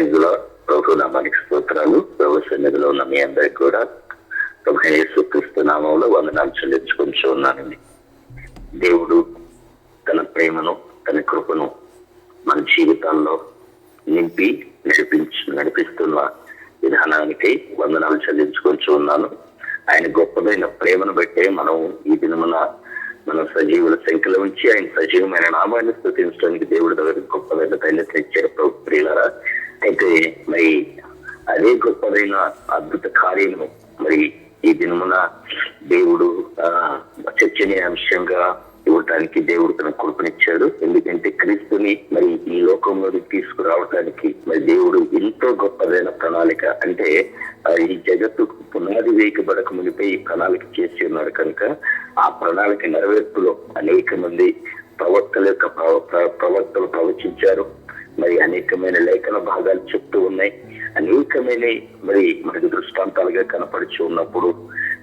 ప్రైజ్లో ప్రభు నామానికి స్తోత్రాలు. ప్రభు సన్నిధిలో ఉన్న మీ అందరికి కూడా ప్రభు యేసుక్రీస్తు నామంలో వందనాలు చెల్లించుకుంటూ ఉన్నానండి. దేవుడు తన ప్రేమను తన కృపను మన జీవితాల్లో నింపి నడిపించి నడిపిస్తున్న విధానానికి వందనాలు చెల్లించుకుంటూ ఉన్నాను. ఆయన గొప్పదైన ప్రేమను బట్టే మనం ఈ దినమున మన సజీవుల సంఖ్యలో ఉంచి ఆయన సజీవమైన నామాన్ని స్థుతించడానికి దేవుడి దగ్గర గొప్పదైన తల్లి తెచ్చారు ప్రభు ప్రియులరా అయితే మరి అదే గొప్పదైన అద్భుత కార్యము మరి ఈ దినమున దేవుడు ఆ చర్చనీయాంశంగా ఇవ్వటానికి దేవుడు తన కృపనిచ్చాడు. ఎందుకంటే క్రీస్తుని మరి ఈ లోకంలోకి తీసుకురావటానికి మరి దేవుడు ఎంతో గొప్పదైన ప్రణాళిక. అంటే ఈ జగత్తు పునాది వేయకబడక మునిపై ఈ ప్రణాళిక చేసి ఉన్నాడు కనుక ఆ ప్రణాళిక నెరవేర్పులో అనేక మంది ప్రవక్తల యొక్క ప్రవక్తలు ప్రవచించారు. మరి అనేకమైన లేఖన భాగాలు చెప్తూ ఉన్నాయి. అనేకమైన మరి మనకు దృష్టాంతాలుగా కనపడుచు ఉన్నప్పుడు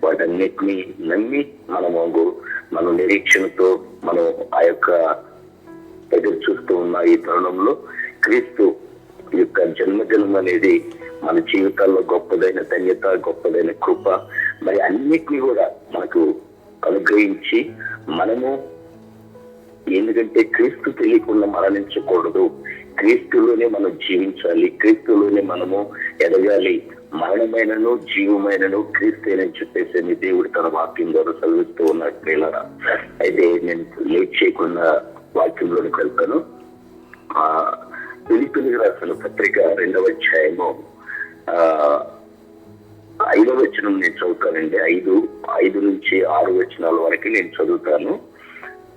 వాటన్నిటిని నమ్మి మనము మన నిరీక్షణతో మనం ఆ యొక్క ఎదురు చూస్తూ ఉన్న ఈ తరుణంలో క్రీస్తు యొక్క జన్మదినం అనేది మన జీవితాల్లో గొప్పదైన ధన్యత గొప్పదైన కృప. మరి అన్నిటినీ కూడా మనకు అనుగ్రహించి మనము ఎందుకంటే క్రీస్తు తెలియకుండా మరణించకూడదు. క్రీస్తులోనే మనం జీవించాలి క్రీస్తులోనే మనము ఎదగాలి. మరణమైనను జీవమైనను క్రీస్తేనని చెప్పేసి అని దేవుడు తన వాక్యం ద్వారా చదివిస్తూ ఉన్నాడు ప్రియులరా. అయితే నేను లేట్ చేయకుండా వాక్యంలోనికి వెళ్తాను. ఆ పిలిపిలికి రాసిన పత్రిక రెండవ అధ్యాయము ఆ ఐదవ వచనం నేను చదువుతానండి. ఐదు ఐదు నుంచి ఆరు వచనాల వరకు నేను చదువుతాను.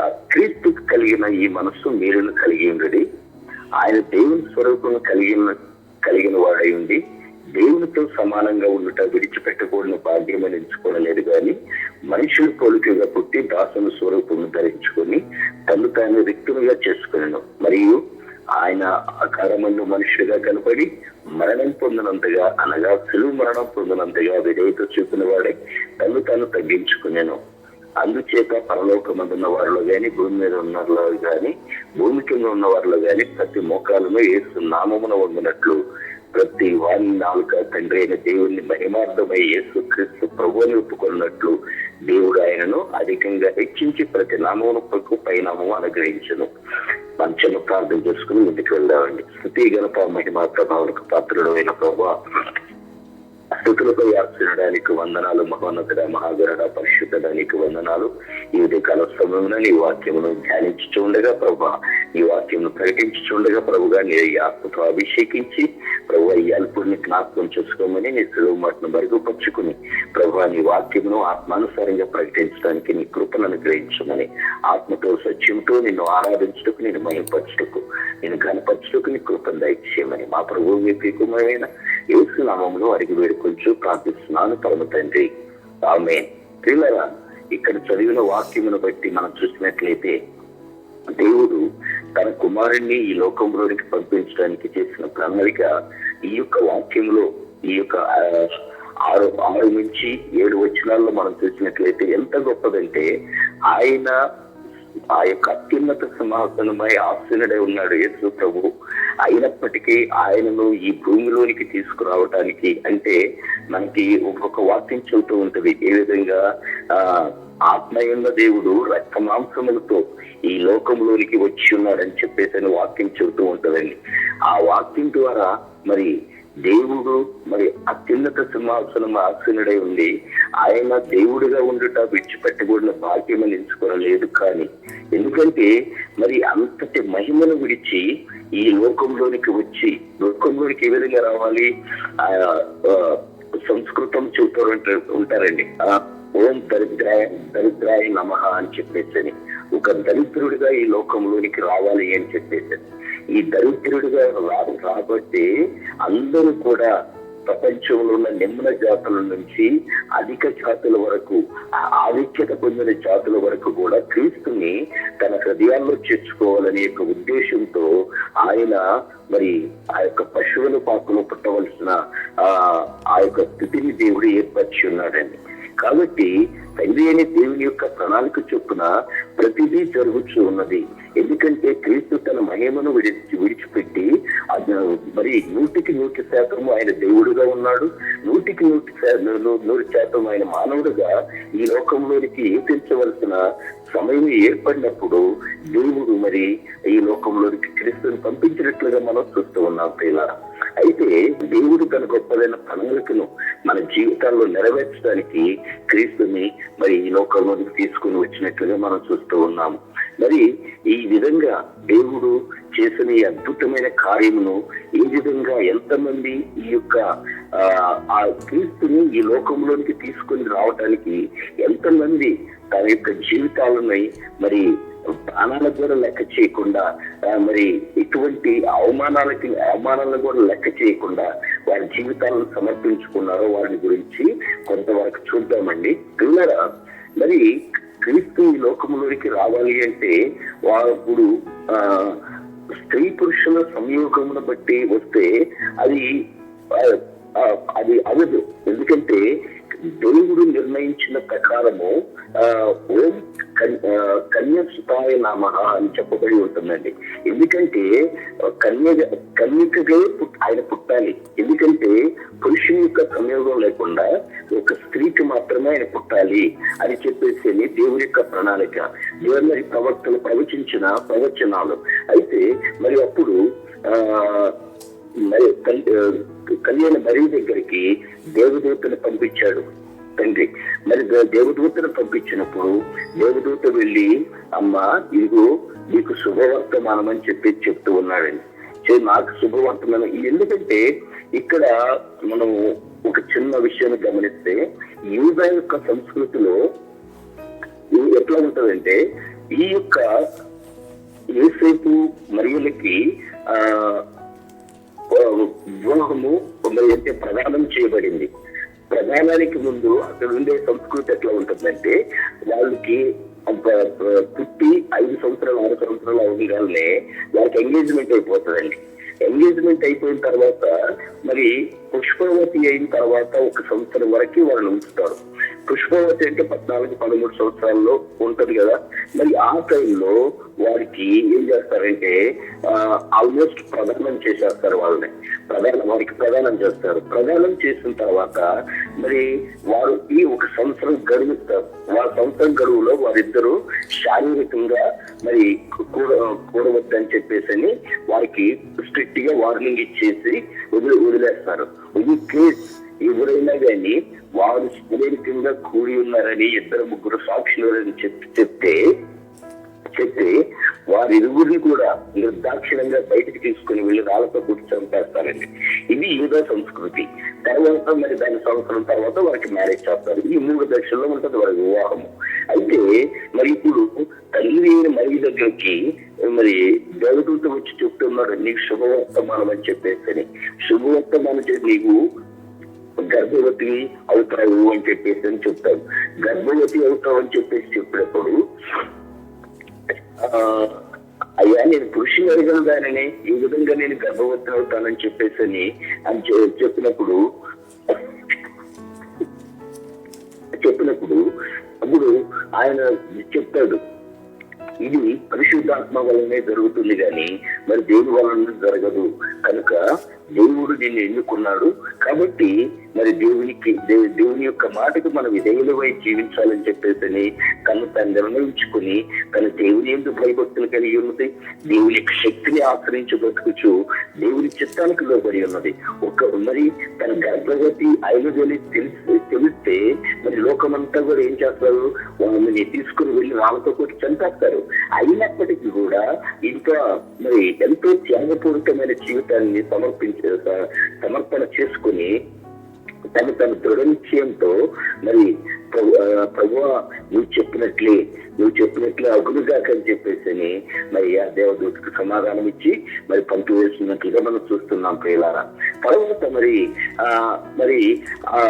క్రీస్తుకు క్రీస్తు కలిగిన ఈ మనస్సు మీరును కలిగి ఉండడి. ఆయన దేవుని స్వరూపం కలిగిన కలిగిన వాడై ఉండి దేవునితో సమానంగా ఉండుట విడిచిపెట్టకూడని భాగ్యమని ఎంచుకోనలేదు కానీ మనుషులు పోలికగా పుట్టి దాసుని స్వరూపం ధరించుకొని తను తాను రిక్తులుగా చేసుకున్నాను మరియు ఆయన ఆకారమందు మనుషులుగా కనపడి మరణం పొందినంతగా అనగా సులువు మరణం పొందినంతగా విధేయత చూపిన వాడే తను తాను తగ్గించుకున్నాను అందుచేత పరలోకమందున్న వారిలో గాని భూమి మీద ఉన్న వారిలో గాని భూమి కింద ఉన్న వారిలో గాని ప్రతి మోకాలను ఏసు నామమున వండినట్లు ప్రతి వారి నాలుక తండ్రి అయిన దేవుణ్ణి మహిమార్థమై యేసు క్రీస్తు ప్రభువుని ఒప్పుకున్నట్లు దేవుడు ఆయనను అధికంగా హెచ్చించి ప్రతి నామమునకు పైనామము అనుగ్రహించను. మంచము ప్రార్థన చేసుకుని ముందుకు వెళ్దామండి. స్థుతి గణప మహిమా ప్రభావాలకు పాత్రుడు అయిన ప్రభావ స్థుతులపై ఆశ్రయడానికి వందనాలు మహోన్నతుడ మహాగరుడ పరిశుద్ధడానికి వందనాలు. ఈ కల సమయంలో నీ వాక్యమును ధ్యానించుండగా ప్రభా నీ వాక్యమును ప్రకటించుండగా ప్రభుగా నీ ఆత్మతో అభిషేకించి ప్రభు ఈ అల్పుడిని జ్ఞాపకం చేసుకోమని నీ సులువు మాటను మరుగుపరుచుకుని ప్రభు నీ వాక్యమును ఆత్మానుసారంగా ప్రకటించడానికి నీ కృపను అనుగ్రహించమని ఆత్మతో సత్యంతో నిన్ను ఆరాధించుటకు నేను మహింపరచుటకు నేను కనపరచుటకు నీ కృపను దయచేయమని మా ప్రభు వ్యక్తికుమైన యేసు నామంలో అడిగి వేడుకొంచు ప్రార్థిస్తున్నాను. పరమ తండ్రి ఆమె పిల్లల ఇక్కడ చదివిన వాక్యమును బట్టి మనం చూసినట్లయితే దేవుడు తన కుమారుణ్ణి ఈ లోకంలోనికి పంపించడానికి చేసిన ప్రణాళిక ఈ యొక్క వాక్యంలో ఈ యొక్క ఆరు ఆరు నుంచి ఏడు వచనాల్లో మనం చూసినట్లయితే ఎంత గొప్పదంటే ఆయన ఆ యొక్క అత్యున్నత సింహాసనమై ఆశీనుడై ఉన్నాడు యేసు ప్రభు. అయినప్పటికీ ఆయనను ఈ భూమిలోనికి తీసుకురావటానికి అంటే మనకి ఒక్కొక్క వాక్యం చెబుతూ ఉంటది ఏ విధంగా ఆ ఆత్మయున్న దేవుడు రక్త మాంసములతో ఈ లోకంలోనికి వచ్చి ఉన్నాడని చెప్పేసి అని వాక్యం చెబుతూ ఉంటదండి. ఆ వాక్యం ద్వారా మరి దేవుడు మరి అత్యున్నత సింహాసనం ఆసీనుడై ఉండి ఆయన దేవుడిగా ఉండుట విడిచిపెట్టకూడిన ఎంచుకోవడం లేదు కానీ ఎందుకంటే మరి అంతటి మహిమను విడిచి ఈ లోకంలోనికి వచ్చి లోకంలోనికి ఏ విధంగా రావాలి? ఆ సంస్కృతం చెబుతూ ఉంటారండి. ఆ, ఓం దరిద్రాయ దరిద్రాయ నమ అని చెప్పేసి ఒక దరిద్రుడిగా ఈ లోకంలోనికి రావాలి అని చెప్పేసి ఈ దరిద్రుడిగా రాబట్టి అందరూ కూడా ప్రపంచంలో ఉన్న నిమ్న జాతుల నుంచి అధిక జాతుల వరకు ఆధిక్యత పొందిన జాతుల వరకు కూడా క్రీస్తుని తన హృదయాల్లో చేర్చుకోవాలనే యొక్క ఉద్దేశంతో ఆయన మరి ఆ యొక్క పశువుల పాకలో పుట్టవలసిన ఆ ఆ యొక్క స్థితిని దేవుడు ఏర్పరిచి ఉన్నాడండి. కాబట్టి తండ్రి అనే దేవుని యొక్క ప్రణాళిక చొప్పున ప్రతిదీ జరుగుతూ ఉన్నది. ఎందుకంటే క్రీస్తు తన మహిమను విడిచి విడిచిపెట్టి మరి నూటికి నూటి శాతం ఆయన దేవుడుగా ఉన్నాడు. నూటికి నూటి నూరు శాతం ఆయన మానవుడుగా ఈ లోకంలోనికి ఏర్పించవలసిన సమయం ఏర్పడినప్పుడు దేవుడు మరి ఈ లోకంలోనికి క్రీస్తుని పంపించినట్లుగా మనం చూస్తూ ఉన్నాం పిల్లల అయితే దేవుడు తన గొప్పదైన ప్రణాళికను మన జీవితాల్లో నెరవేర్చడానికి క్రీస్తుని మరి ఈ లోకంలోనికి తీసుకుని వచ్చినట్లుగా మనం చూస్తూ ఉన్నాము. మరి ఈ విధంగా దేవుడు చేసిన ఈ అద్భుతమైన కార్యమును ఈ విధంగా ఎంతమంది ఈ యొక్క ఆ, క్రీస్తుని ఈ లోకంలోనికి తీసుకొని రావడానికి ఎంతమంది తన యొక్క జీవితాలని మరి ప్రాణాలకు కూడా లెక్క చేయకుండా మరి ఎటువంటి అవమానాలకి అవమానాలను కూడా లెక్క చేయకుండా వారి జీవితాలను సమర్పించుకున్నారో వారిని గురించి కొంతవరకు చూద్దామండి. పిల్లరా మరి క్రీస్తు ఈ లోకంలోనికి రావాలి అంటే వారు ఆ స్త్రీ పురుషుల సంయోగమును బట్టి వస్తే అది ఆ, అది అవదు ఎందుకంటే దేవుడు నిర్ణయించిన ప్రకారము ఆ, ఓం కన్- ఆ, నామ అని చెప్పబడి ఉంటుందండి. ఎందుకంటే కన్య కన్యకగా పుట్- ఆయన పుట్టాలి. ఎందుకంటే పురుషుని యొక్క సంయోగం లేకుండా ఒక స్త్రీకి మాత్రమే ఆయన పుట్టాలి అని చెప్పేసి దేవుడి దేవుని యొక్క ప్రణాళిక. దేవుని మరి ప్రవక్తలు ప్రవచించిన ప్రవచనాలు. అయితే మరి అప్పుడు ఆ మరి కల్- ఆ, కళ్యాణ బరి దగ్గరికి దేవదూతను పంపించాడు. తండ్రి మరి దేవదూతను పంపించినప్పుడు దేవదూత వెళ్ళి అమ్మా ఇదిగో నీకు శుభవర్తమానం అని చెప్పి చెప్తూ ఉన్నాడండి. చే- నాకు శుభవర్తమానం ఎందుకంటే ఇక్కడ మనం ఒక చిన్న విషయాన్ని గమనిస్తే యూద యొక్క సంస్కృతిలో ఎట్లా ఉంటదంటే ఈ యొక్క ఏసేపు మరియలకి ఆ, వివాహము మరి అంటే ప్రదానం చేయబడింది. ప్రధానానికి ముందు అక్కడ ఉండే సంస్కృతి ఎట్లా ఉంటుందంటే వాళ్ళకి అంత, పుట్టి ఐదు సంవత్సరాలు ఆరు సంవత్సరాలు అవగానే వాళ్ళకి ఎంగేజ్మెంట్ అయిపోతుందండి. ఎంగేజ్మెంట్ అయిపోయిన తర్వాత మరి పుష్పవతి అయిన తర్వాత ఒక సంవత్సరం వరకు వాళ్ళని ఉంచుతారు. పుష్పవతి అంటే పద్నాలుగు పదమూడు సంవత్సరాల్లో ఉంటది కదా. మరి ఆ టైంలో వారికి ఏం చేస్తారంటే ఆల్మోస్ట్ ప్రదానం చేసేస్తారు వాళ్ళని. ప్రధానం వారికి ప్రధానం చేస్తారు. ప్రదానం చేసిన తర్వాత మరి వారు ఈ ఒక సంవత్సరం గడువుతారు వారి సంవత్సరం గడువులో వారిద్దరూ శారీరకంగా మరి కూడ కూడవద్దని చెప్పేసి అని వారికి స్ట్రిక్ట్గా వార్నింగ్ ఇచ్చేసి వదిలి వదిలేస్తారు. ఇది కేస్ ఎవరైనా కానీ వారు శారీరకంగా కూడి ఉన్నారని ఇద్దరు ముగ్గురు సాక్షులు అని చెప్తే చెప్తే వారి ఇరువురిని కూడా నిర్దాక్షిణంగా బయటకు తీసుకుని వెళ్ళి రాళ్ళతో కూర్చొని చంపేస్తారండి. ఇది యూదా సంస్కృతి. తర్వాత మరి దాని సంవత్సరం తర్వాత వారికి మ్యారేజ్ చేస్తారు. ఈ మూడు దశల్లో ఉంటుంది వారి వివాహము. అయితే మరి ఇప్పుడు తల్లి అయిన మరి దగ్గరికి మరి దేవదూత వచ్చి చెప్తున్నాడు నీకు శుభవర్తమానం అని చెప్పేసి శుభవర్తమానం చెప్పి నీకు గర్భవతి అవుతావు అని చెప్పేసి అని చెప్తాడు. గర్భవతి అవుతావు అని చెప్పేసి చెప్పినప్పుడు ఆ, అయ్యా నేను పురుషుని అడిగిన దానిని ఈ విధంగా నేను గర్భవతి అవుతానని చెప్పేసి అని అని చెప్పినప్పుడు చెప్పినప్పుడు అప్పుడు ఆయన చెప్తాడు. ఇది పరిశుద్ధాత్మ వలనే జరుగుతుంది కానీ మరి దేవుని వలన జరగదు? కనుక దేవుడు దీన్ని ఎన్నుకున్నాడు. కాబట్టి మరి దేవునికి దేవుని యొక్క మాటకు మనం విధేయులవై జీవించాలని చెప్పేసి తను తను నిర్ణయించుకుని తన దేవుని ఎందుకు భయభక్తులు కలిగి ఉన్నది. దేవుని యొక్క శక్తిని ఆశ్రయించి బ్రతుకుచు దేవుని చిత్తానికి లోబడి ఉన్నది. ఒక మరి తన గర్భవతి అయినదని తెలిసి తెలిస్తే మరి లోకమంతా కూడా ఏం చేస్తారు? వాళ్ళని తీసుకుని వెళ్ళి వాళ్ళతో కూడా చంపేస్తారు. అయినప్పటికీ కూడా ఇంకా మరి ఎంతో త్యాగపూరితమైన జీవితాన్ని సమర్పించ సమర్పణ చేసుకుని తను తన దృఢ నిశ్చయంతో మరి ప్రభు నువ్వు చెప్పినట్లే నువ్వు చెప్పినట్లే అగులుగాక అని చెప్పేసి మరి ఆ దేవదూతకు సమాధానం ఇచ్చి మరి పంపి వేసినట్లుగా మనం చూస్తున్నాం ప్రియులారా. తర్వాత మరి ఆ మరి ఆ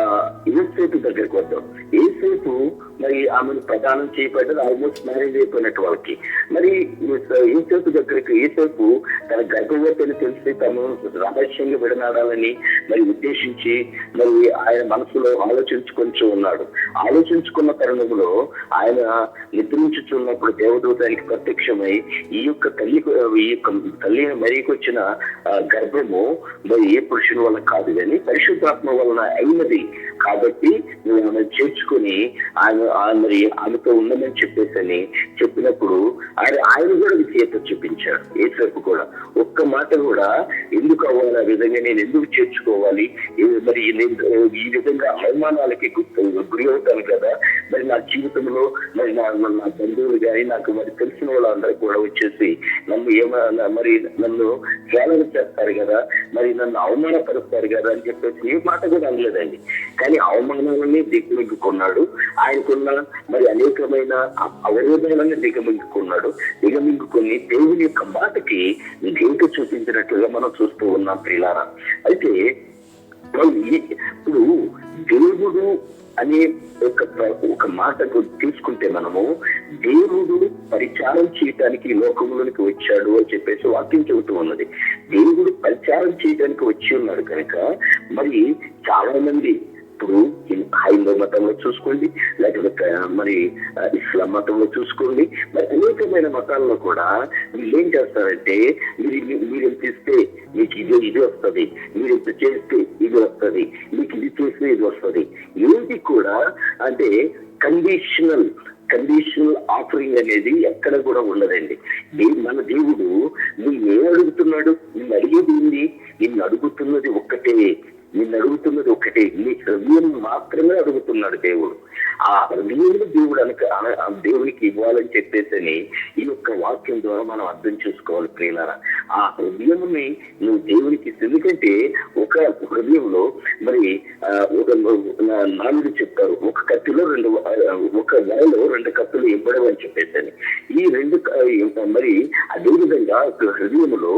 ఏసేపు దగ్గరికి వద్దాం. ఏసేపు మరి ఆమెను ప్రదానం చేయబడ్డది ఆల్మోస్ట్ మ్యారేజ్ అయిపోయినట్టు వాళ్ళకి. మరి ఈసేపు దగ్గరికి ఈసేపు తన గర్భవతిని తెలిసి తను రహస్యంగా విడనాడాలని మరి ఉద్దేశించి మరి ఆయన మనసులో ఆలోచించుకొని ఉన్నాడు. ఆలోచించుకున్న తరుణంలో ఆయన నిద్రించుచున్నప్పుడు దేవదూత ఆయనకి ప్రత్యక్షమై ఈ యొక్క తల్లి ఈ యొక్క తల్లి మరీకి వచ్చిన గర్భము మరి ఏ పురుషుని వల్ల కాదు కానీ పరిశుద్ధాత్మ వలన అయినది. కాబట్టి నువ్వు ఆమె చేర్చుకొని ఆయన మరి ఆమెతో ఉండమని చెప్పేసని చెప్పినప్పుడు ఆయన ఆయన కూడా విధేయత చూపించాడు ఏసేపు కూడా ఒక్క మాట కూడా ఎందుకు అవ్వాలి? ఆ విధంగా నేను ఎందుకు చేర్చుకోవాలి? మరి నేను ఈ విధంగా అవమానాలకి గుర్తు గురి అవుతాను కదా? మరి నా జీవితంలో మరి నా నా- బంధువులు కానీ నాకు మరి తెలిసిన వాళ్ళందరూ కూడా వచ్చేసి నన్ను ఏమైనా మరి నన్ను హేళన చేస్తారు కదా? మరి నన్ను అవమానపరుస్తారు కదా? అని చెప్పేసి ఏ మాట కూడా అనలేదండి. కానీ అవమానాలని దిగమింగుకున్నాడు ఆయనకున్న మరి అనేకమైన అవరోధాలను దిగమింగుకున్నాడు. దిగమింగుకొని దేవుని యొక్క మాటకి దేవుడు చూపించినట్లుగా మనం చూస్తూ ఉన్నాం ప్రియులారా అయితే ఇప్పుడు దేవుడు అనే ఒక ఒక మాటకు తీసుకుంటే మనము దేవుడు పరిచారం చేయడానికి లోకంలోనికి వచ్చాడు అని చెప్పేసి వాక్యం చెబుతూ ఉన్నది. దేవుడు పరిచారం చేయడానికి వచ్చి ఉన్నాడు కనుక మరి చాలా మంది ఇప్పుడు హైందవ మతంలో చూసుకోండి లేకపోతే మరి ఇస్లాం మతంలో చూసుకోండి. మరి అనేకమైన మతాల్లో కూడా వీళ్ళు ఏం చేస్తారంటే మీరు ఇవి- మీరు ఇస్తే మీకు ఇది ఇది వస్తుంది మీరు ఇంత చేస్తే ఇది వస్తుంది మీకు ఇది చేస్తే ఇది వస్తుంది. ఏది కూడా అంటే కండిషనల్ కండిషనల్ ఆఫరింగ్ అనేది ఎక్కడ కూడా ఉండదండి. మన దేవుడు నువ్వు ఏం అడుగుతున్నాడు? నిన్ను అడిగేది ఏంది? నిన్ను అడుగుతున్నది ఒక్కటే. నిన్ను అడుగుతున్నది ఒకటే. నీ హృదయం మాత్రమే అడుగుతున్నాడు దేవుడు. ఆ హృదయం దేవుడు అనక ఆ దేవునికి ఇవ్వాలని చెప్పేసి ఈ యొక్క వాక్యం ద్వారా మనం అర్థం చేసుకోవాలి ప్రియులారా. ఆ హృదయంని నువ్వు దేవునికి ఎందుకంటే ఒక హృదయంలో మరి ఒక నాలుగు చెప్తారు. ఒక కత్తిలో రెండు ఒక నెలలో రెండు కత్తులు ఇవ్వడం చెప్పేసి ఈ రెండు మరి అదేవిధంగా ఒక హృదయంలో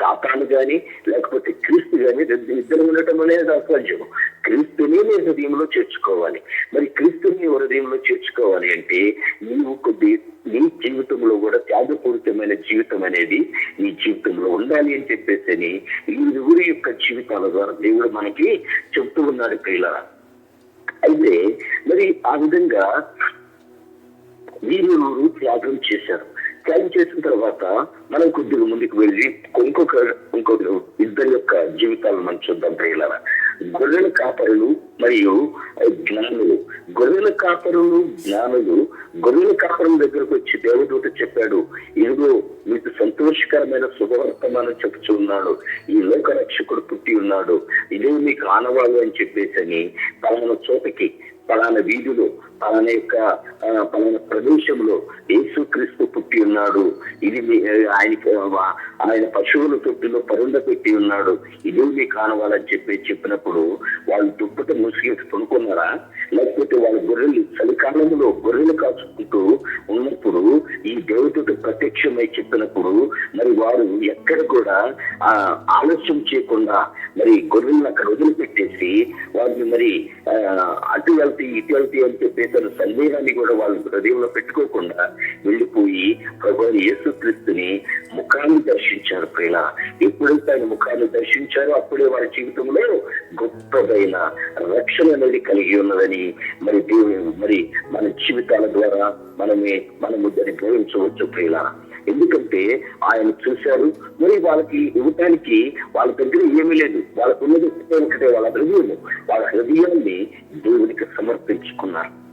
సాతాను గాని లేకపోతే క్రీస్తు గాని రెండు ఇద్దరు ఉండటం అనేది అసాధ్యం క్రీస్తుని నీ హృదయంలో చేర్చుకోవాలి. మరి క్రీస్తుని నీ హృదయంలో చేర్చుకోవాలి అంటే నీవు కొద్ది నీ జీవితంలో కూడా త్యాగపూరితమైన జీవితం అనేది నీ జీవితంలో ఉండాలి అని చెప్పేసి ఈ యొక్క జీవితాల ద్వారా దేవుడు మనకి చెప్తూ ఉన్నాడు ప్రియుల అయితే మరి ఆ విధంగా వీరు త్యాగం చేశారు. త్యాగం చేసిన తర్వాత మనం కొద్దిగా ముందుకు వెళ్ళి ఇంకొక ఇంకొక ఇద్దరి యొక్క జీవితాలను మనం చూద్దాం ప్రియులారా. గొర్రెల కాపరులు మరియు జ్ఞానులు. గొర్రెల కాపరులు జ్ఞానులు గొర్రెల కాపరం దగ్గరకు వచ్చి దేవదూత చెప్పాడు ఇదిగో మీకు సంతోషకరమైన శుభవర్తమానం చెప్తున్నాడు ఈ లోక రక్షకుడు పుట్టి ఉన్నాడు. ఇదే మీకు ఆనవాళ్ళు అని చెప్పేసి అని పలానా చోటకి పలానా వీధిలో పలాన యొక్క పలాన ప్రదేశంలో యేసు క్రీస్తు పుట్టి ఉన్నాడు. ఇది ఆయన ఆయనకి ఆయన పశువుల తొట్టిలో పరుండ పెట్టి ఉన్నాడు. ఇది మీ కానవాలని చెప్పి చెప్పినప్పుడు వాళ్ళు దుప్పట ముసిగేసి పడుకున్నారా? లేకపోతే వాళ్ళ గొర్రెలు చలికాలంలో గొర్రెలు కాచుకుంటూ ఉన్నప్పుడు ఈ దేవతకు ప్రత్యక్షమై చెప్పినప్పుడు మరి వారు ఎక్కడ కూడా ఆ ఆలస్యం చేయకుండా మరి గొర్రెలను అక్కడ వదిలిపెట్టేసి వారిని మరి ఆ, అటు వెళ్తే ఇటు వెళ్తే అని చెప్పి ఇద్దరు సందేహాన్ని కూడా వాళ్ళు హృదయంలో పెట్టుకోకుండా వెళ్ళిపోయి ప్రభు యేసుక్రీస్తుని ముఖాన్ని దర్శించారు ప్రేమ ఎప్పుడైతే ఆయన ముఖాన్ని దర్శించారో అప్పుడే వారి జీవితంలో గొప్పదైన రక్షణ అనేది కలిగి ఉన్నదని మరి దేవుని మరి మన జీవితాల ద్వారా మనమే మనము దాన్ని గ్రహించవచ్చు ప్రియుల. ఎందుకంటే ఆయన చూశారు మరి వాళ్ళకి ఇవ్వటానికి వాళ్ళ దగ్గర ఏమీ లేదు. వాళ్ళకు ఉన్నది ఒకటే ఒకటే వాళ్ళ హృదయం వాళ్ళ హృదయాన్ని దేవునికి సమర్పించుకున్నారు.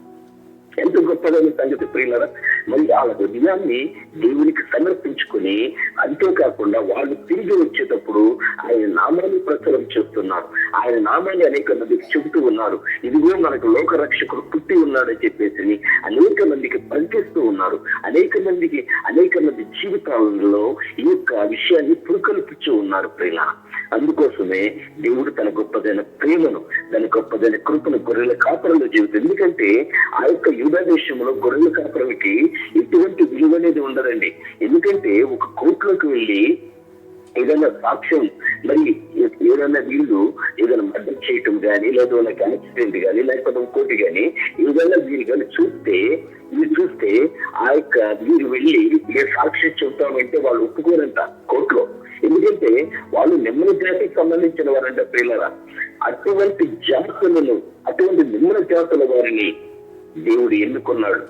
ఎంత గొప్పదైన సంగతి ప్రియులరా? మరి వాళ్ళ హృదయాన్ని దేవునికి సమర్పించుకుని అంతేకాకుండా వాళ్ళు తిరిగి వచ్చేటప్పుడు ఆయన నామాన్ని ప్రచారం చేస్తున్నారు. ఆయన నామాన్ని అనేక మందికి చెబుతూ ఉన్నారు. ఇదిగో మనకు లోక రక్షకుడు పుట్టి ఉన్నాడని చెప్పేసి అనేక మందికి పనిచేస్తూ ఉన్నారు. అనేక మందికి అనేక మంది జీవితాలలో ఈ యొక్క విషయాన్ని పురుకల్పించు ఉన్నారు ప్రియుల అందుకోసమే దేవుడు తన గొప్పదైన ప్రేమను తన గొప్పదైన కృపను గొర్రెల కాపురంలో జీవితం ఎందుకంటే ఆ యొక్క యూదా దేశంలో గొర్రెల కాపురలకి ఎటువంటి విలువ అనేది ఉండదండి. ఎందుకంటే ఒక కోర్టులోకి వెళ్ళి ఏదైనా సాక్ష్యం మరి ఏదైనా వీళ్ళు ఏదైనా మర్డర్ చేయటం కానీ లేదా ఒక యాక్సిడెంట్ కానీ లేకపోతే ఇంకోటి కానీ ఏదైనా వీరు కానీ చూస్తే మీరు చూస్తే ఆ యొక్క మీరు వెళ్ళి ఏ సాక్షి చెబుతామంటే వాళ్ళు ఒప్పుకోరంట కోర్టులో. ఎందుకంటే వాళ్ళు నిమ్మల జాతికి సంబంధించిన వారంట ప్రియులరా. అటువంటి జాతులను అటువంటి నిమ్మల జాతుల వారిని దేవుడు ఎన్నుకున్నాడు.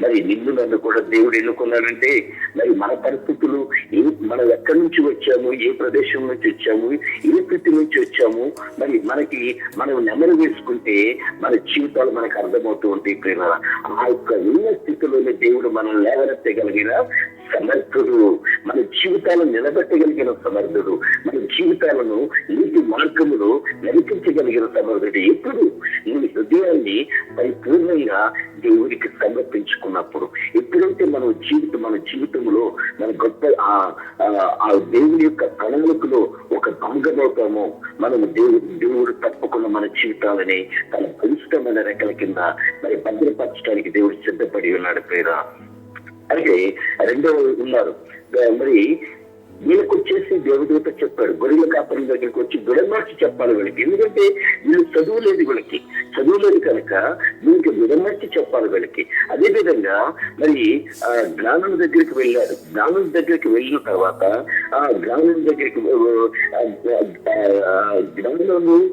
మరి నిన్ను నన్ను కూడా దేవుడు ఎన్నుకున్నాడంటే మరి మన పరిస్థితులు ఏ మనం ఎక్కడి నుంచి వచ్చాము ఏ ప్రదేశం నుంచి వచ్చాము ఏ స్థితి నుంచి వచ్చాము మరి మనకి మనం నెమరు వేసుకుంటే మన జీవితాలు మనకు అర్థమవుతూ ఉంటాయి ప్రేమ ఆ యొక్క ఉన్న స్థితిలోనే దేవుడు మనం లేవనెత్తగలిగిన సమర్థుడు. మన జీవితాలను నిలబెట్టగలిగిన సమర్థుడు. మన జీవితాలను నీతి మార్గములో నడిపించగలిగిన సమర్థుడు. ఎప్పుడు? నీ హృదయాన్ని పరిపూర్ణంగా దేవుడికి సమర్పించుకున్నప్పుడు. ఎప్పుడైతే మనం జీవితం మన జీవితంలో మన గొప్ప ఆ ఆ- దేవుని యొక్క ప్రణాళికలో ఒక భాగమవుతామో మనము దేవుడు దేవుడు తప్పకుండా మన జీవితాలని తన బలిష్టమైన రెక్కల కింద మరి భద్రపరచడానికి దేవుడు సిద్ధపడి ఉన్నాడు పేరా అలాగే రెండవ ఉన్నారు. మరి వీళ్ళకి వచ్చేసి దేవదూత చెప్పాడు. గొర్రెల కాపరి దగ్గరికి వచ్చి విడమర్చి చెప్పాలి వీళ్ళకి. ఎందుకంటే వీళ్ళు చదువు లేదు వీళ్ళకి. చదువు లేదు కనుక వీళ్ళకి విడమర్చి చెప్పాలి వీళ్ళకి. అదే విధంగా మరి ఆ జ్ఞానం దగ్గరికి వెళ్ళాడు జ్ఞానం దగ్గరికి వెళ్ళిన తర్వాత ఆ జ్ఞానం దగ్గరికి ఆ, జ్ఞానము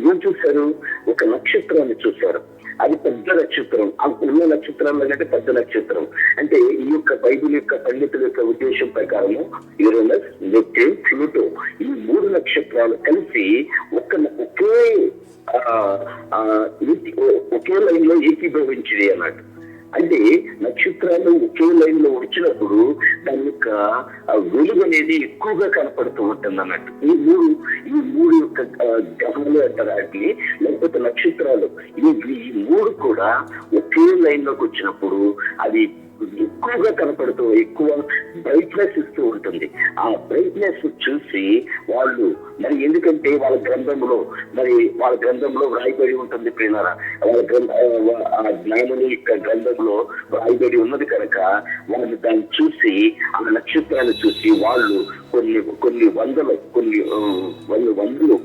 ఏం చూశారు? ఒక నక్షత్రాన్ని చూశారు. అది పెద్ద నక్షత్రం. ఆ ఉన్న నక్షత్రాల కంటే పెద్ద నక్షత్రం. అంటే ఈ యొక్క బైబిల్ యొక్క పండితుల యొక్క ఉద్దేశం ప్రకారము యూరోనస్ నెప్ట్యూన్ ప్లూటో ఈ మూడు నక్షత్రాలు కలిసి ఒక ఒకే ఆ, ఆ, ఒకే లైన్లో ఏకీభవించింది అన్నట్టు అంటే నక్షత్రాలు ఒకే లైన్లో వచ్చినప్పుడు దాని యొక్క వెలుగు అనేది ఎక్కువగా కనపడుతూ ఉంటుంది అన్నట్టు. ఈ మూడు ఈ మూడు యొక్క ఆ, అంటారు వాటిని లేకపోతే నక్షత్రాలు. ఈ మూడు కూడా ఒకే లైన్లోకి వచ్చినప్పుడు అది ఎక్కువగా కనపడుతూ ఎక్కువ బ్రైట్నెస్ ఇస్తూ ఉంటుంది. ఆ బ్రైట్నెస్ చూసి వాళ్ళు మరి ఎందుకంటే వాళ్ళ గ్రంథంలో మరి వాళ్ళ గ్రంథంలో వ్రాయబడి ఉంటుంది ప్రియులారా. వాళ్ళ గ్రంథ ఆ జ్ఞానుని యొక్క గ్రంథంలో వ్రాయబడి ఉన్నది కనుక వాళ్ళు దాన్ని చూసి ఆ నక్షత్రాన్ని చూసి వాళ్ళు కొన్ని కొన్ని వందల కొన్ని వందలు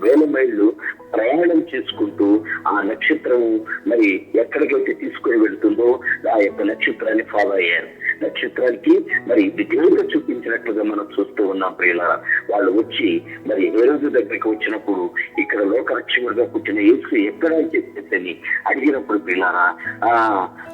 వేల మైళ్ళు ప్రయాణం చేసుకుంటూ ఆ నక్షత్రం మరి ఎక్కడికైతే తీసుకొని వెళ్తుందో ఆ యొక్క నక్షత్రాన్ని ఫాలో అయ్యారు. నక్షత్రానికి మరి ఇది చూపించినట్లుగా మనం చూస్తూ ఉన్నాం ప్రియుల వాళ్ళు వచ్చి మరి ఏ రోజు దగ్గరికి వచ్చినప్పుడు ఇక్కడ లోకరక్షకుడిగా పుట్టిన యేసు ఎక్కడ అని చెప్పేసి అడిగినప్పుడు పిల్లారా ఆ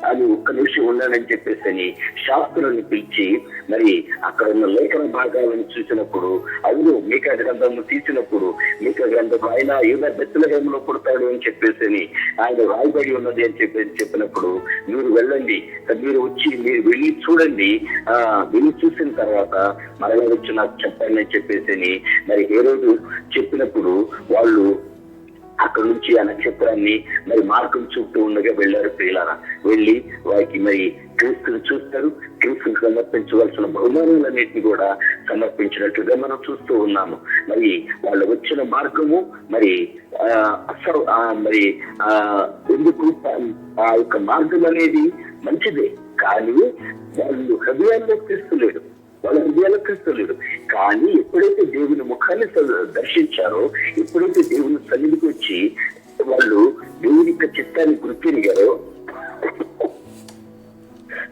అది ఒక్క నిమిషం ఉండాలని చెప్పేసి శాస్త్రులను పిలిచి మరి అక్కడ ఉన్న లేఖన భాగాలను చూసినప్పుడు అవును మీక గ్రంథం తీసినప్పుడు మీక గ్రంథం ఆయన యుగ బెత్తలగంలో పుడతాడు అని చెప్పేసి ఆయన రాయబడి ఉన్నది అని చెప్పేసి చెప్పినప్పుడు మీరు వెళ్ళండి మీరు వచ్చి మీరు వెళ్ళి చూడండి. ఆ దీన్ని చూసిన తర్వాత మరణ వచ్చి నాకు చెప్పండి అని చెప్పేసి మరి ఏ రోజు చెప్పినప్పుడు వాళ్ళు అక్కడ నుంచి ఆ నక్షత్రాన్ని మరి మార్గం చుట్టూ ఉండగా వెళ్ళారు ప్రియులారా. వెళ్ళి వారికి మరి క్రీస్తుని చూస్తారు. క్రీస్తుని సమర్పించవలసిన బహుమానాలన్నింటినీ కూడా సమర్పించినట్లుగా మనం చూస్తూ ఉన్నాము. మరి వాళ్ళు వచ్చిన మార్గము మరి ఆ, అసలు ఆ, మరి ఆ ఎందుకు ఆ యొక్క మార్గం అనేది మంచిదే. కానీ వాళ్ళు హృదయాల్లో క్రీస్తులేడు వాళ్ళ హృదయాల్లో క్రీస్తులేడు కానీ ఎప్పుడైతే దేవుని ముఖాన్ని దర్శించారో ఎప్పుడైతే దేవుని సన్నిధికి వచ్చి వాళ్ళు దేవుని యొక్క చిత్తాన్ని గుర్తిరిగారో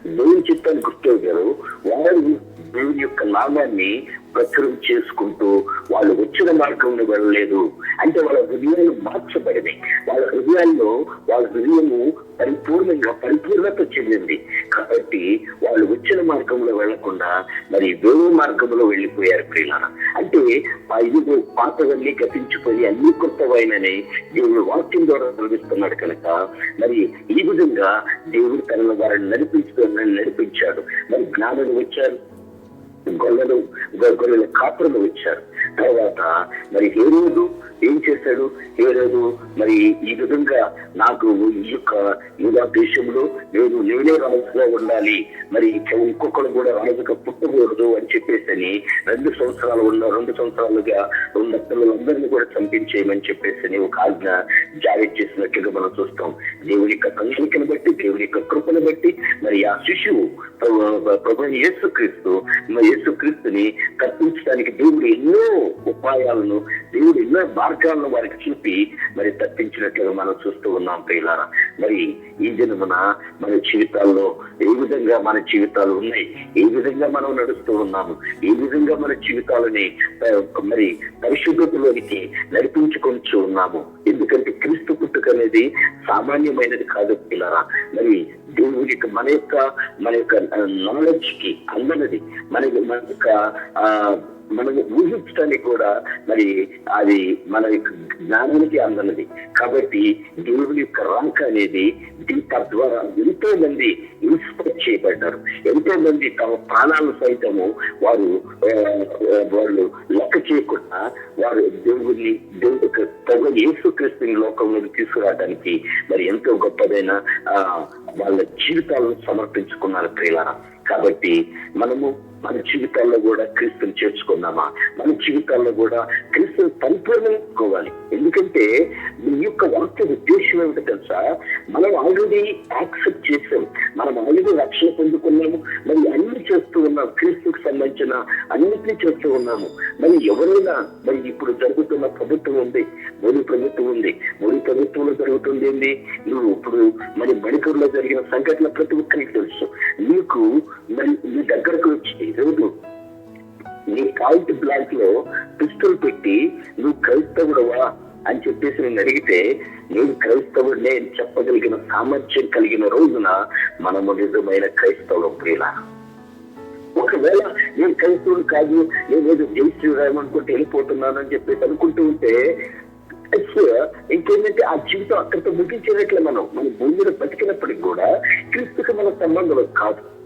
దేవుని చిత్తాన్ని గుర్తిరిగారో వారు దేవుని యొక్క నామాన్ని ప్రచురం చేసుకుంటూ వాళ్ళు వచ్చిన మార్గంలో వెళ్ళలేదు. అంటే వాళ్ళ హృదయాలు మార్చబడినాయి. వాళ్ళ హృదయాల్లో వాళ్ళ హృదయము పరిపూర్ణంగా పరిపూర్ణత చెందింది. కాబట్టి వాళ్ళు వచ్చిన మార్గంలో వెళ్ళకుండా మరి వేరే మార్గంలో వెళ్ళిపోయారు ప్రియులారా. అంటే ఆ ఇదిగో పాతవన్నీ గతించిపోయి అన్ని కొత్తవైనని దేవుడు వాక్యం ద్వారా నడిపిస్తున్నాడు కనుక మరి ఈ విధంగా దేవుడు తన వారిని నడిపించుకోవాలని నడిపించాడు. మరి జ్ఞానులు వచ్చారు గొర్రెలు గొ- గొర్రెల కాపురలు వచ్చారు. తర్వాత మరి ఏ రోజు ఏం చేశాడు ఏ రోజు మరి ఈ విధంగా నాకు ఈ యొక్క యూదా దేశంలో నేను నేనే రాజుగా ఉండాలి. మరి ఇంకొకరు కూడా రాజుగా పుట్టకూడదు అని చెప్పేసి అని రెండు సంవత్సరాలు ఉన్న రెండు సంవత్సరాలుగా ఉన్న పిల్లలందరినీ కూడా చంపించేయమని చెప్పేసి అని ఒక ఆజ్ఞ జారీ చేసినట్టుగా మనం చూస్తాం. దేవుని యొక్క ప్రణాళికను బట్టి దేవుని యొక్క కృపను బట్టి మరి ఆ శిశువు ప్రభు- ప్రభు యేసుక్రీస్తు మరి యేసుక్రీస్తుని తప్పించడానికి దేవుడు ఎన్నో ఉపాయాలను దేవుడు ఎన్నో మార్గాలను వారికి చూపి మరి తప్పించినట్లుగా మనం చూస్తూ ఉన్నాం ప్రియులారా. మరి ఈ జన్మన మన జీవితాల్లో ఏ విధంగా మన జీవితాలు ఉన్నాయి? ఏ విధంగా మనం నడుస్తూ ఉన్నాము? ఏ విధంగా మన జీవితాలని మరి పరిశుద్ధతలోనికి నడిపించుకొని ఉన్నాము? ఎందుకంటే క్రీస్తు పుట్టుక అనేది సామాన్యమైనది కాదు పిల్లరా మరి దేవుని మన యొక్క మన యొక్క నాలెడ్జ్కి అందనది. మన మన యొక్క ఆ, మనం ఊహించడానికి కూడా మరి అది మన యొక్క జ్ఞానానికి అందనది. కాబట్టి దేవుని యొక్క రాక అనేది తద్వారా ఎంతో మంది ఇన్స్పైర్ చేయబడ్డారు. ఎంతో మంది తమ ప్రాణాలను సైతము వారు వాళ్ళు లెక్క చేయకుండా వారు దేవుని దేవుడి యొక్క యేసు యేసుక్రీస్తుని లోకంలోకి తీసుకురావడానికి మరి ఎంతో గొప్పదైన వాళ్ళ జీవితాలను సమర్పించుకున్నారు ప్రియులారా. కాబట్టి మనము మన జీవితాల్లో కూడా క్రీస్తుని చేర్చుకున్నామా మన జీవితాల్లో కూడా క్రీస్తుని పరిపూర్ణించుకోవాలి ఎందుకంటే మీ యొక్క వాక్య ఉద్దేశం ఏమిటో తెలుసా? మనం ఆల్రెడీ యాక్సెప్ట్ చేసాం. మనం ఆల్రెడీ రక్షణ పొందుకున్నాము. మరి అన్ని చేస్తూ ఉన్నాం. క్రీస్తుకు సంబంధించిన అన్నిటినీ చేస్తూ ఉన్నాము. మరి ఎవరైనా మరి ఇప్పుడు జరుగుతున్న ప్రభుత్వం ఉంది. మోడీ ప్రభుత్వం ఉంది. మోడీ ప్రభుత్వంలో జరుగుతుంది ఏంది? నువ్వు ఇప్పుడు మరి మణిపూర్లో జరిగిన సంఘటన ప్రతి ఒక్కరికి తెలుసు. నీకు మరి నీ దగ్గరకు వచ్చి రోజు నీ కాల్ట్ బ్లాక్లో పిస్టల్ పెట్టి నువ్వు క్రైస్తవుడవా అని చెప్పేసి నేను అడిగితే నేను క్రైస్తవుడినే చెప్పగలిగిన సామర్థ్యం కలిగిన రోజున మనము నిజమైన క్రైస్తవులం ప్రియుల. ఒకవేళ నేను క్రైస్తవుడు కాదు నేను ఏదో జై శ్రీరామ్ అనుకుంటే వెళ్ళిపోతున్నాను అని చెప్పేసి అనుకుంటూ ఉంటే ఇంకేంటంటే ఆ జీవితం అక్కడితో ముగించేటట్లే మనం. మన భూమి మీద బతికినప్పటికి కూడా క్రీస్తుకి మన సంబంధం కాదు.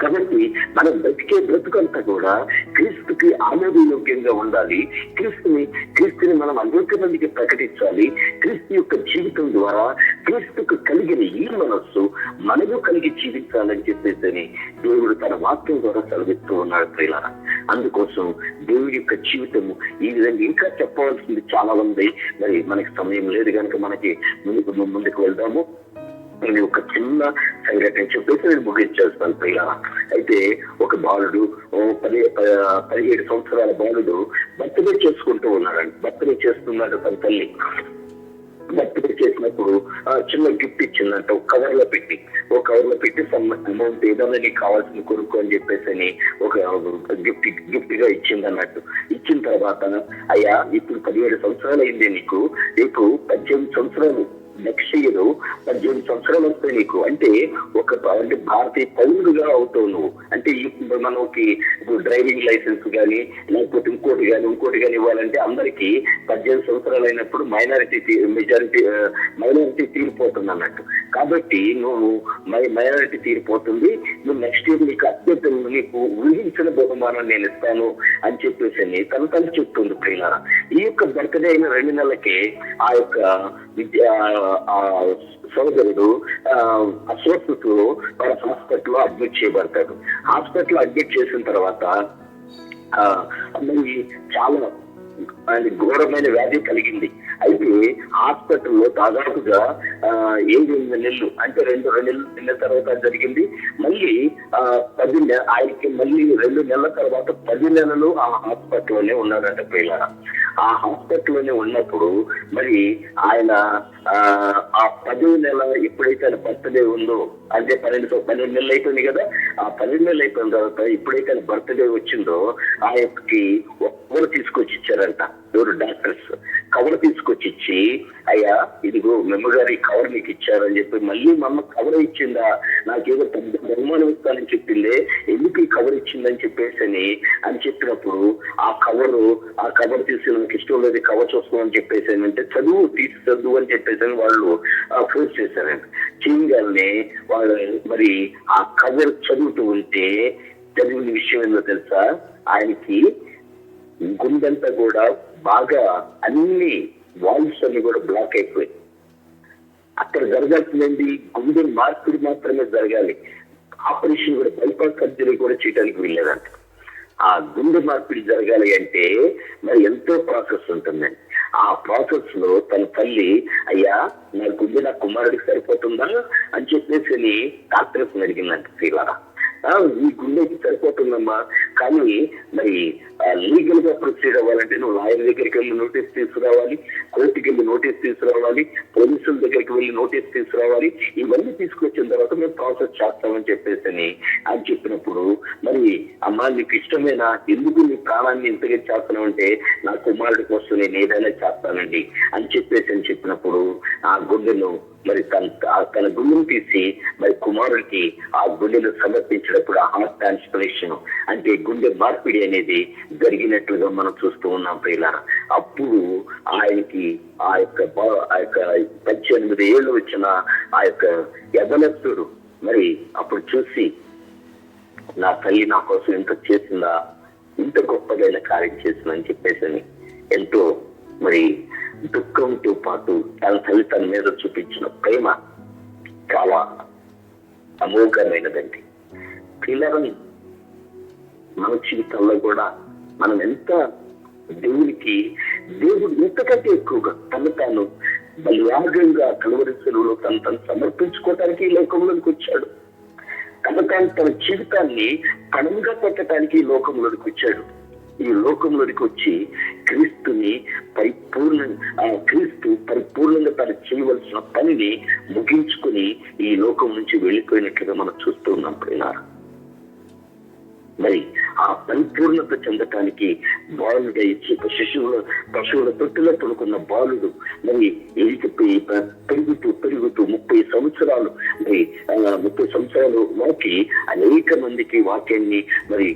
కాబట్టి మనం బ్రతికే బ్రతుకంతా కూడా క్రీస్తుకి ఆమోదయోగ్యంగా ఉండాలి. క్రీస్తుని క్రీస్తుని మనం అనేక మందికి ప్రకటించాలి. క్రీస్తు యొక్క జీవితం ద్వారా క్రీస్తుకు కలిగిన ఈ మనస్సు మనము కలిగి జీవించాలని చెప్పేసి దేవుడు తన వాక్యం ద్వారా సెలవిస్తూ ఉన్నాడు ప్రియులారా. అందుకోసం దేవుడి యొక్క జీవితము ఈ విధంగా ఇంకా చెప్పవలసింది చాలా ఉంది మరి మనకి సమయం లేదు కనుక మనకి ముందుకు ముందుకు వెళ్దాము. నేను ఒక చిన్న సంఘటన చెప్పేసి నేను ముగించేస్తాను ప్రియ. అయితే ఒక బాలుడు ఓ పది ప- పదిహేడు సంవత్సరాల బాలుడు బర్త్డే చేసుకుంటూ ఉన్నాడు బర్త్డే చేస్తున్నాడు తన తల్లి. బర్త్డే చేసినప్పుడు ఆ చిన్న గిఫ్ట్ ఇచ్చిందంట. ఒక కవర్లో పెట్టి ఒక కవర్లో పెట్టి అమౌంట్ ఏదైనా నీకు కావాల్సింది కొనుక్కో అని చెప్పేసి అని ఒక గిఫ్ట్ గిఫ్ట్గా ఇచ్చింది అన్నట్టు ఇచ్చిన తర్వాత అయ్యా ఇప్పుడు పదిహేడు సంవత్సరాలు అయింది నీకు. నీకు పద్దెనిమిది సంవత్సరాలు. నెక్స్ట్ ఇయర్ పద్దెనిమిది సంవత్సరాలు వస్తాయి నీకు. అంటే ఒక అంటే భారతీయ పౌరుడుగా అవుతావు నువ్వు. అంటే మనకి ఇప్పుడు డ్రైవింగ్ లైసెన్స్ కానీ లేకపోతే ఇంకోటి కానీ ఇంకోటి కానీ ఇవ్వాలంటే అందరికీ పద్దెనిమిది సంవత్సరాలు అయినప్పుడు మైనారిటీ మెజారిటీ మైనారిటీ తీరిపోతుంది అన్నట్టు. కాబట్టి నువ్వు మై మైనారిటీ తీరిపోతుంది. నువ్వు నెక్స్ట్ ఇయర్ నీకు అత్యంత నీకు ఊహించిన బహుమానం నేను ఇస్తాను అని చెప్పేసి అని తను తను చెప్తుంది ప్రియులారా. ఈ యొక్క బర్త్డే అయిన రెండు నెలలకే ఆ యొక్క విద్య ఆ సోదరుడు ఆ, అస్వస్థతలో వాళ్ళ హాస్పిటల్లో అడ్మిట్ చేయబడతాడు. హాస్పిటల్ అడ్మిట్ చేసిన తర్వాత ఆ అమ్మాయి చాలా ఆయన ఘోరమైన వ్యాధి కలిగింది. అయితే హాస్పిటల్లో దాదాపుగా ఆ, ఏడు ఎనిమిది నెలలు అంటే రెండు రెండు నెలలు నెలల తర్వాత జరిగింది. మళ్ళీ ఆ, పది నెల ఆయనకి మళ్ళీ రెండు నెలల తర్వాత పది నెలలు ఆ హాస్పిటల్లోనే ఉన్నాడంట పిల్లల ఆ హాస్పిటల్లోనే ఉన్నప్పుడు మరి ఆయన ఆ, ఆ పదో నెల ఎప్పుడైతే ఆయన బర్త్డే ఉందో అంటే పన్నెండు పన్నెండు నెలలు అయిపోయింది కదా ఆ పన్నెండు నెలలు అయిపోయిన తర్వాత ఎప్పుడైతే ఆయన బర్త్డే వచ్చిందో ఆ యొక్క కవర్ తీసుకొచ్చి ఇచ్చారంట ఎవరు? డాక్టర్స్. కవర్ తీసుకొచ్చి ఇచ్చి అయ్యా ఇదిగో మెమ్మగారి కవర్ నీకు ఇచ్చారని చెప్పి మళ్ళీ మా అమ్మ కవర్ ఇచ్చిందా? నాకేదో పెద్ద బహుమానం ఇస్తానని చెప్పిందే. ఎందుకు ఈ కవర్ ఇచ్చిందని చెప్పేసి అని అని చెప్పినప్పుడు ఆ కవరు ఆ కవర్ తీసి నాకు ఇష్టం లేదు కవర్ చూసుకోమని చెప్పేసి అంటే చదువు తీసి చదువు అని చెప్పేసి విధంగా వాళ్ళు ఫోర్స్ చేశారంట. చేయగానే వాళ్ళు మరి ఆ కథ చదువుతూ ఉంటే చదివిన విషయం ఏందో తెలుసా? ఆయనకి గుండెంతా కూడా బాగా అన్ని వాయిస్ అన్ని కూడా బ్లాక్ అయిపోయాయి. అక్కడ జరగాల్సిందండి గుండె మార్పిడి మాత్రమే జరగాలి. ఆపరేషన్ కూడా బైపాస్ సర్జరీ కూడా చేయడానికి వీల్లేదంట. ఆ గుండె మార్పిడి జరగాలి అంటే మరి ఎంతో ప్రాసెస్ ఉంటుందండి. ఆ ప్రాసెస్లో తన తల్లి అయ్యా నా గుండె నా కుమారుడికి సరిపోతుందా? అని చెప్పేసి డాక్టర్స్ అడిగిందంట శ్రీలారా ఈ గుండెకి సరిపోతుందమ్మా. కానీ మరి లీగల్గా ప్రొసీడ్ అవ్వాలంటే నువ్వు లాయర్ దగ్గరికి వెళ్ళి నోటీస్ తీసుకురావాలి కోర్టుకి వెళ్ళి నోటీస్ తీసుకురావాలి పోలీసుల దగ్గరికి వెళ్ళి నోటీస్ తీసుకురావాలి ఇవన్నీ తీసుకొచ్చిన తర్వాత మేము ప్రాసెస్ చేస్తామని చెప్పేసి అని అని చెప్పినప్పుడు మరి అమ్మా నీకు ఇష్టమేనా? ఎందుకు నీ ప్రాణాన్ని ఇంతగా చేస్తున్నావు అంటే నా కుమారుడి కోసం నేను ఏదైనా చేస్తానండి అని చెప్పేసి అని చెప్పినప్పుడు ఆ గుండెను మరి తన తన గుండెను తీసి మరి కుమారుడికి ఆ గుండెను సమర్పించినప్పుడు ఆ హార్ట్ ట్రాన్స్పరేషన్ అంటే గుండె మార్పిడి అనేది జరిగినట్లుగా మనం చూస్తూ ఉన్నాం ప్రియులారా. అప్పుడు ఆయనకి ఆ యొక్క ఆ యొక్క పద్దెనిమిది ఏళ్ళు వచ్చిన ఆ యొక్క యదనస్తుడు మరి అప్పుడు చూసి నా తల్లి నా కోసం ఇంత చేసిందా? ఇంత గొప్పదైన కార్యం చేసిందని చెప్పేసి ఎంతో మరి దుఃఖంతో పాటు తన తల్లి తన మీద చూపించిన ప్రేమ చాలా అమోఘమైనదండి. పిల్లలని మన జీవితంలో కూడా మనం ఎంత దేవునికి దేవుడు ఇంతకంటే ఎక్కువగా తను తాను బలియాగంగా కలువరిసెలలో తను తను సమర్పించుకోవటానికి ఈ లోకంలోకి వచ్చాడు. తన తాను తన జీవితాన్ని పణంగా పెట్టడానికి ఈ లోకంలోకి వచ్చాడు. ఈ లోకంలోకి వచ్చి క్రీస్తు వారు చేయవలసిన పనిని ముగించుకుని ఈ లోకం నుంచి వెళ్ళిపోయినట్లుగా మనం చూస్తూ ఉన్నాం ప్రియులారా. మరి ఆ పరిపూర్ణత చెందటానికి బాలుడై ఇచ్చి శిశువుల పశువుల తొట్టులో పడుకున్న బాలుడు మరి ఎదిగిపోయి పెరుగుతూ పెరుగుతూ ముప్పై సంవత్సరాలు మరి ఆ, ముప్పై సంవత్సరాలు వాకి అనేక మందికి వాక్యాన్ని మరి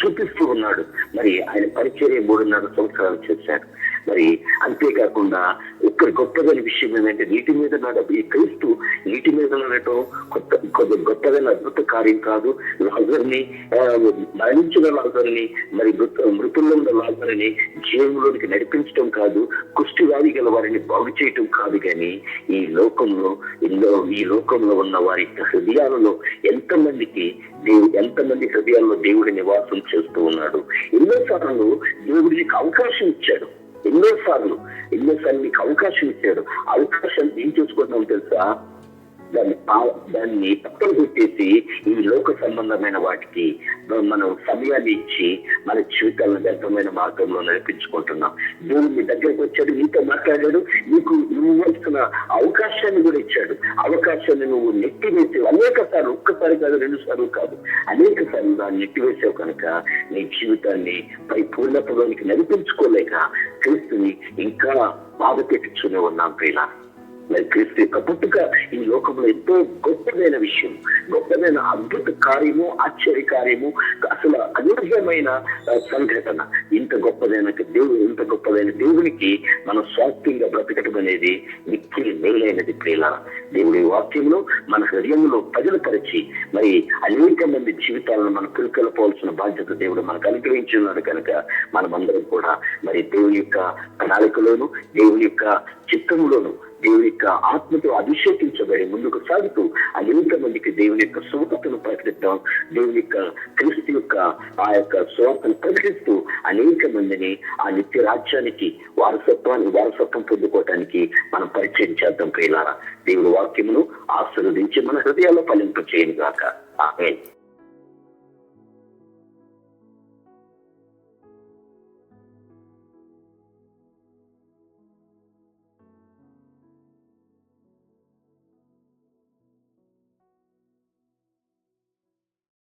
చూపిస్తూ ఉన్నాడు. మరి ఆయన పరిచర్య మూడున్నర సంవత్సరాలు చేశాడు. మరి అంతేకాకుండా ఇక్కడ గొప్పదైన విషయం ఏంటంటే నీటి మీద నడ ఈ క్రీస్తు నీటి మీద నడటం కొత్త కొద్ది గొప్పదైన అద్భుత కార్యం కాదు. లాజర్ని మరణించిన లాజర్ని మరి మృత మృతుల్లో ఉన్న లాజర్ని జీవంలోనికి నడిపించడం కాదు కుష్టి వ్యాధి గల వారిని బాగు చేయటం కాదు కానీ ఈ లోకంలో ఎన్నో ఈ లోకంలో ఉన్న వారి హృదయాలలో ఎంతమందికి దేవుడు ఎంతమంది హృదయాల్లో దేవుడి నివాసం చేస్తూ ఉన్నాడు. ఎన్నోసార్లు సార్లు దేవుడికి అవకాశం ఇచ్చాడు. ఎన్నోసార్లు ఎన్నోసార్లు నీకు అవకాశం ఇచ్చాడు అవకాశం ఏం చేసుకుంటున్నాం తెలుసా? దాన్ని దాన్ని పక్కన పెట్టేసి ఈ లోక సంబంధమైన వాటికి మనం సమయాన్ని ఇచ్చి మన జీవితాలను వ్యర్థమైన మార్గంలో నడిపించుకుంటున్నాం. దేవుడు మీ దగ్గరకు వచ్చాడు నీతో మాట్లాడాడు నీకు నువ్వు ఇవ్వాల్సిన అవకాశాన్ని కూడా ఇచ్చాడు. అవకాశాన్ని నువ్వు నెట్టివేసావు అనేక సార్లు ఒక్కసారి కాదు రెండు సార్లు కాదు అనేక సార్లు దాన్ని నెట్టివేసావు కనుక నీ జీవితాన్ని పరిపూర్ణతలోనికి నడిపించుకోలేక క్రీస్తుని ఇంకా బాధ పెట్టుకునే ఉన్నాం ప్రియుల క్రీస్తు యొక్క పుట్టుక ఈ లోకంలో ఎంతో గొప్పదైన విషయం. గొప్పదైన అద్భుత కార్యము ఆశ్చర్య కార్యము అసలు అనూహ్యమైన సంఘటన. ఇంత గొప్పదైన దేవుడు ఇంత గొప్పదైన దేవునికి మనం స్వాస్థ్యంగా బ్రతకటం అనేది మిక్కిలి మేలైనది ప్రేల దేవుడి వాక్యంలో మన హృదయంలో పరిచి మరి అనేక మంది జీవితాలను మనం పురుకొల్పోవాల్సిన బాధ్యత దేవుడు మనకు అనుగ్రహించున్నాడు కనుక మనమందరం కూడా మరి దేవుని యొక్క ప్రణాళికలోను దేవుని యొక్క చిత్తంలోను దేవుని యొక్క ఆత్మతో అభిషేకించబడి ముందుకు సాగుతూ అనేక మందికి దేవుని యొక్క సువార్తను ప్రకటిద్దాం. దేవుని యొక్క క్రీస్తు యొక్క ఆ యొక్క సువార్తను ప్రకటిస్తూ అనేక మందిని ఆ నిత్య రాజ్యానికి వారసత్వాన్ని వారసత్వం పొందుకోవటానికి మనం పరిచయం చేద్దాం ప్రియులారా. దేవుని వాక్యమును ఆశీర్వదించి మన హృదయాల్లో ఫలింప చేయను గాక ఆమె